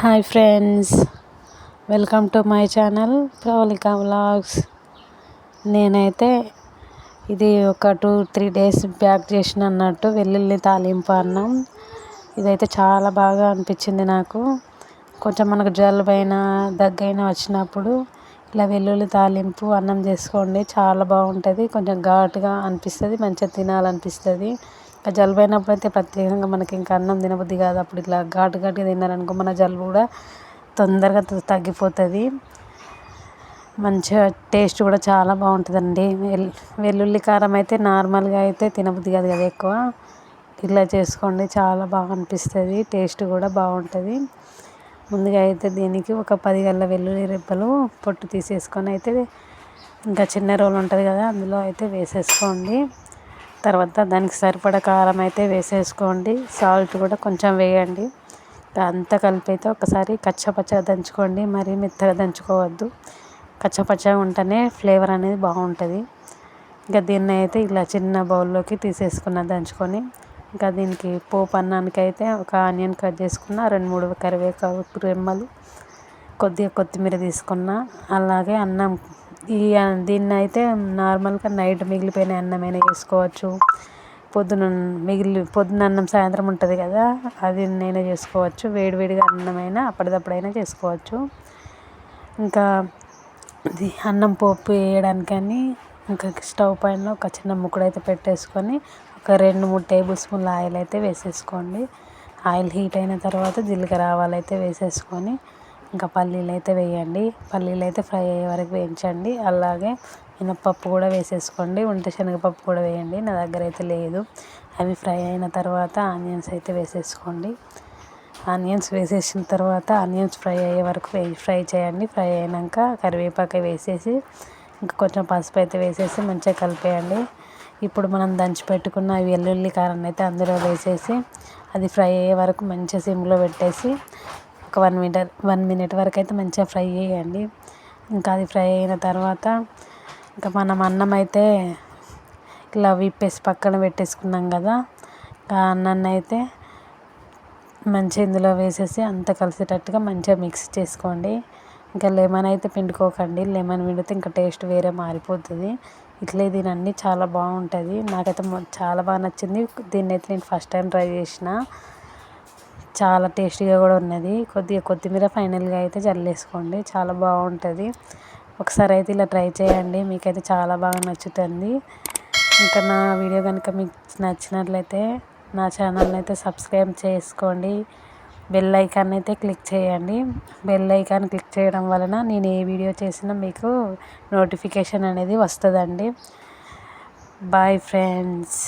Hi friends welcome to my channel Pravalika vlogs. నేనైతే ఇది ఒక టూ త్రీ డేస్ బ్యాక్ చేసిన అన్నట్టు వెల్లుల్లి తాలింపు అన్నం. ఇదైతే చాలా బాగా అనిపించింది నాకు. కొంచెం మనకు జలుబైన దగ్గైన వచ్చినప్పుడు ఇలా వెల్లుల్లి తాలింపు అన్నం చేసుకోండి చాలా బాగుంటుంది. కొంచెం ఘాటుగా అనిపిస్తుంది మంచిగా తినాలనిపిస్తుంది. ఇంకా జలుబు అయినప్పుడు అయితే ప్రత్యేకంగా మనకి ఇంకా అన్నం తినబుద్ధి కాదు. అప్పుడు ఇట్లా ఘాటు ఘాటుగా తిన్నారనుకో మన జలుబు కూడా తొందరగా తగ్గిపోతుంది. మంచిగా టేస్ట్ కూడా చాలా బాగుంటుందండి. వెల్ వెల్లుల్లి కారం అయితే నార్మల్గా అయితే తినబుద్ధి కాదు కదా ఎక్కువ. ఇలా చేసుకోండి చాలా బాగా అనిపిస్తుంది. టేస్ట్ కూడా బాగుంటుంది. ముందుగా అయితే దీనికి ఒక పది గల్ల వెల్లుల్లి రెబ్బలు పొట్టు తీసేసుకొని అయితే ఇంకా చిన్న రోలు ఉంటుంది కదా అందులో అయితే వేసేసుకోండి. తర్వాత దానికి సరిపడా కారం అయితే వేసేసుకోండి. సాల్ట్ కూడా కొంచెం వేయండి. అంతా కలిపి అయితే ఒకసారి కచ్చపచ్చగా దంచుకోండి. మరీ మెత్తగా దంచుకోవద్దు. కచ్చపచ్చగా ఉంటేనే ఫ్లేవర్ అనేది బాగుంటుంది. ఇంకా దీన్ని అయితే ఇలా చిన్న బౌల్లోకి తీసేసుకున్న దంచుకొని ఇంకా దీనికి పోపు అన్నానికి అయితే ఒక ఆనియన్ కట్ చేసుకున్న రెండు మూడు కరివేపాకు రెమ్మలు కొద్దిగా కొత్తిమీర తీసుకున్న అలాగే అన్నం ఈ దీన్ని అయితే నార్మల్గా నైట్ మిగిలిపోయిన అన్నమైనా వేసుకోవచ్చు పొద్దున మిగిలి పొద్దున అన్నం సాయంత్రం ఉంటుంది కదా అది నేనే చేసుకోవచ్చు. వేడివేడిగా అన్నమైనా అప్పటిదప్పుడైనా చేసుకోవచ్చు. ఇంకా అన్నం పోపు వేయడానికని ఇంకా స్టవ్ పైన ఒక చిన్న ముక్కడు అయితే పెట్టేసుకొని ఒక రెండు మూడు టేబుల్ స్పూన్ల ఆయిల్ అయితే వేసేసుకోండి. ఆయిల్ హీట్ అయిన తర్వాత జీలకర్ర ఆవాలు అయితే వేసేసుకొని ఇంకా పల్లీలు అయితే వేయండి. పల్లీలు అయితే ఫ్రై అయ్యే వరకు వేయించండి. అలాగే మినప్పప్పు కూడా వేసేసుకోండి. ఉంటే శనగపప్పు కూడా వేయండి. నా దగ్గర అయితే లేదు. అవి ఫ్రై అయిన తర్వాత ఆనియన్స్ అయితే వేసేసుకోండి. ఆనియన్స్ వేసేసిన తర్వాత ఆనియన్స్ ఫ్రై అయ్యే వరకు ఫ్రై చేయండి. ఫ్రై అయినాక కరివేపాకు వేసేసి ఇంకా కొంచెం పసుపు అయితే వేసేసి మంచిగా కలిపేయండి. ఇప్పుడు మనం దంచి పెట్టుకున్న వెల్లుల్లి కారం అయితే అందులో వేసేసి అది ఫ్రై అయ్యే వరకు మంచిగా సిమ్లో పెట్టేసి ఒక వన్ మినిట్ వన్ మినిట్ వరకు అయితే మంచిగా ఫ్రై చేయండి. ఇంకా అది ఫ్రై అయిన తర్వాత ఇంకా మనం అన్నం అయితే ఇలా విప్పేసి పక్కన పెట్టేసుకున్నాం కదా ఇంకా అన్నాన్ని అయితే మంచిగా ఇందులో వేసేసి అంతా కలిసేటట్టుగా మంచిగా మిక్స్ చేసుకోండి. ఇంకా లెమన్ అయితే పిండుకోకండి. లెమన్ పిండితే ఇంకా టేస్ట్ వేరే మారిపోతుంది. ఇట్లే తినండి చాలా బాగుంటుంది. నాకైతే చాలా బాగా నచ్చింది. దీన్ని అయితే నేను ఫస్ట్ టైం ట్రై చేసిన. చాలా టేస్టీగా కూడా ఉన్నది. కొద్దిగా కొత్తిమీర ఫైనల్గా అయితే చల్లేసుకోండి. చాలా బాగుంటుంది. ఒకసారి అయితే ఇలా ట్రై చేయండి. మీకైతే చాలా బాగా నచ్చుతుంది. ఇంకా నా వీడియో కనుక మీకు నచ్చినట్లయితే నా ఛానల్ని అయితే సబ్స్క్రైబ్ చేసుకోండి. బెల్ ఐకాన్ అయితే క్లిక్ చేయండి. బెల్ ఐకాన్ క్లిక్ చేయడం వలన నేను ఏ వీడియో చేసినా మీకు నోటిఫికేషన్ అనేది వస్తుందండి. Bye friends.